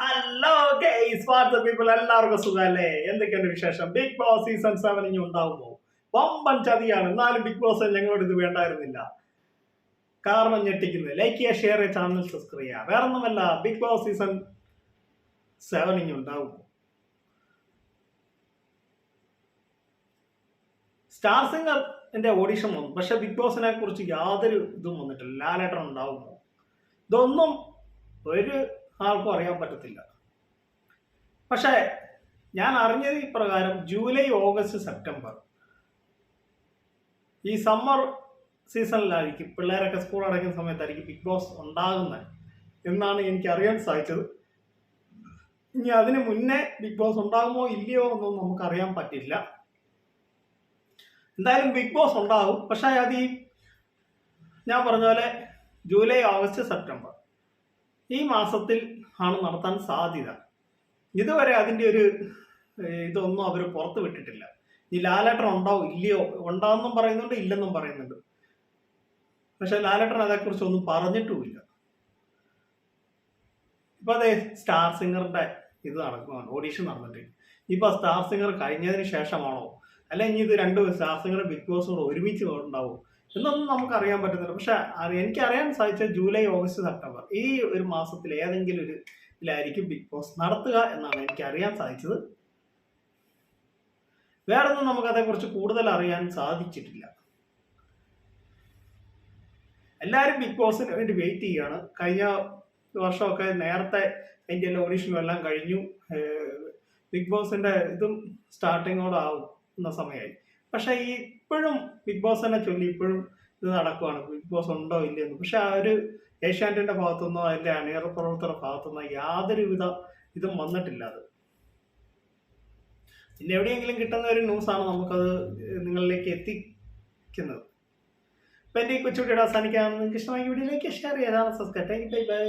Hello guys വാട്സ് people എല്ലാവർക്കും സുഖമല്ലേ? എന്തൊക്കെയുണ്ട് വിശേഷം? ബിഗ് ബോസ് സീസൺ സെവൻ ഇനി ഉണ്ടാവുമോ? വമ്പൻ ചതിയാണ്. എന്നാലും ബിഗ് ബോസ് ഞങ്ങളോട് ഇത് വേണ്ടായിരുന്നില്ല. കാരണം ഞെട്ടിക്കുന്നത്. ലൈക്ക് ചെയ്യുക ഷെയർ ചെയ്യുക ചാനൽ സബ്സ്ക്രൈബ് ചെയ്യുക. വേറെ ഒന്നുമല്ല ബിഗ് ബോസ് സീസൺ സെവൻ ഇനി ഉണ്ടാവുമോ സ്റ്റാർ സിംഗർ എന്റെ ഓഡിഷൻ വന്നു. പക്ഷെ ബിഗ് ബോസിനെ കുറിച്ച് യാതൊരു ഇതും വന്നിട്ടില്ല. ലാലേട്ടൻ ഉണ്ടാവുമോ? ഇതൊന്നും ഒരു ആർക്കും അറിയാൻ പറ്റത്തില്ല. പക്ഷേ ഞാൻ അറിഞ്ഞത് ഇപ്രകാരം ജൂലൈ ഓഗസ്റ്റ് സെപ്റ്റംബർ. ഈ സമ്മർ സീസണിലായിരിക്കും പിള്ളേരൊക്കെ സ്കൂൾ അടയ്ക്കുന്ന സമയത്തായിരിക്കും ബിഗ് ബോസ് ഉണ്ടാകുന്നത് എന്നാണ് എനിക്ക് അറിയാൻ സാധിച്ചത്. ഇനി അതിന് മുന്നേ ബിഗ് ബോസ് ഉണ്ടാകുമോ ഇല്ലയോ എന്നൊന്നും നമുക്ക് അറിയാൻ പറ്റില്ല. എന്തായാലും ബിഗ് ബോസ് ഉണ്ടാകും. പക്ഷേ അത് ഈ ഞാൻ പറഞ്ഞ പോലെ ജൂലൈ ഓഗസ്റ്റ് സെപ്റ്റംബർ. ഈ മാസത്തിൽ ആണ് നടത്താൻ സാധ്യത. ഇതുവരെ അതിന്റെ ഒരു ഇതൊന്നും അവർ പുറത്ത് വിട്ടിട്ടില്ല. ഈ ലാലേട്ടൻ ഉണ്ടാവും ഇല്ലയോ ഉണ്ടാവെന്നും പറയുന്നുണ്ട് ഇല്ലെന്നും പറയുന്നുണ്ട്. പക്ഷെ ലാലേട്ടൻ അതേക്കുറിച്ച് ഒന്നും പറഞ്ഞിട്ടുമില്ല. ഇപ്പൊ അതെ സ്റ്റാർ സിംഗറിന്റെ ഇത് നടക്കുവാണ് ഓഡീഷൻ നടന്നിട്ട്. ഇപ്പൊ സ്റ്റാർ സിംഗർ കഴിഞ്ഞതിന് ശേഷമാണോ? അല്ല ഇനി ഇത് രണ്ട് സ്റ്റാർ സിംഗർ ബിഗ് ബോസും കൂടെ ഒരുമിച്ച് ഉണ്ടാവും? എന്നൊന്നും നമുക്ക് അറിയാൻ പറ്റുന്നില്ല. പക്ഷെ എനിക്ക് അറിയാൻ സാധിച്ചത് ജൂലൈ ഓഗസ്റ്റ് സെപ്റ്റംബർ ഈ ഒരു മാസത്തിൽ ഏതെങ്കിലും ഒരു ഇതിലായിരിക്കും ബിഗ് ബോസ് നടത്തുക എന്നാണ് എനിക്ക് അറിയാൻ സാധിച്ചത്. വേറൊന്നും നമുക്ക് അതേക്കുറിച്ച് കൂടുതൽ അറിയാൻ സാധിച്ചിട്ടില്ല. എല്ലാവരും ബിഗ് ബോസിന് വേണ്ടി വെയിറ്റ് ചെയ്യുകയാണ് കഴിഞ്ഞ വർഷമൊക്കെ നേരത്തെ അതിന്റെ എല്ലാ ഓഡീഷനും എല്ലാം കഴിഞ്ഞു. ബിഗ് ബോസിന്റെ ഇതും സ്റ്റാർട്ടിങ്ങോടാവും ആവുന്ന സമയമായി. പക്ഷെ ഈ ഇപ്പോഴും ബിഗ് ബോസ് ബോസിനെ ചൊല്ലി ഇപ്പോഴും ഇത് നടക്കുവാണ്. ബിഗ് ബോസ് ഉണ്ടോ ഇല്ലയെന്ന് പക്ഷെ ആ ഒരു ഏഷ്യാനെറ്റിന്റെ ഭാഗത്തുനിന്നോ അതിന്റെ അണിയറ പ്രവർത്തകരുടെ ഭാഗത്തുനിന്നോ യാതൊരുവിധ ഇതും വന്നിട്ടില്ല അത്. പിന്നെ എവിടെയെങ്കിലും കിട്ടുന്ന ഒരു ന്യൂസാണ് നമുക്കത് നിങ്ങളിലേക്ക് എത്തിക്കുന്നത്. അപ്പൊ എന്റെ ഈ കൊച്ചുകുട്ടിയുടെ അവസാനിക്കാൻ നിങ്ങൾക്ക് ഇഷ്ടമായി വീഡിയോയിലേക്ക് ഷെയർ ചെയ്യാതാണ് സബ്സ്ക്രൈബ്. Thank bye bye.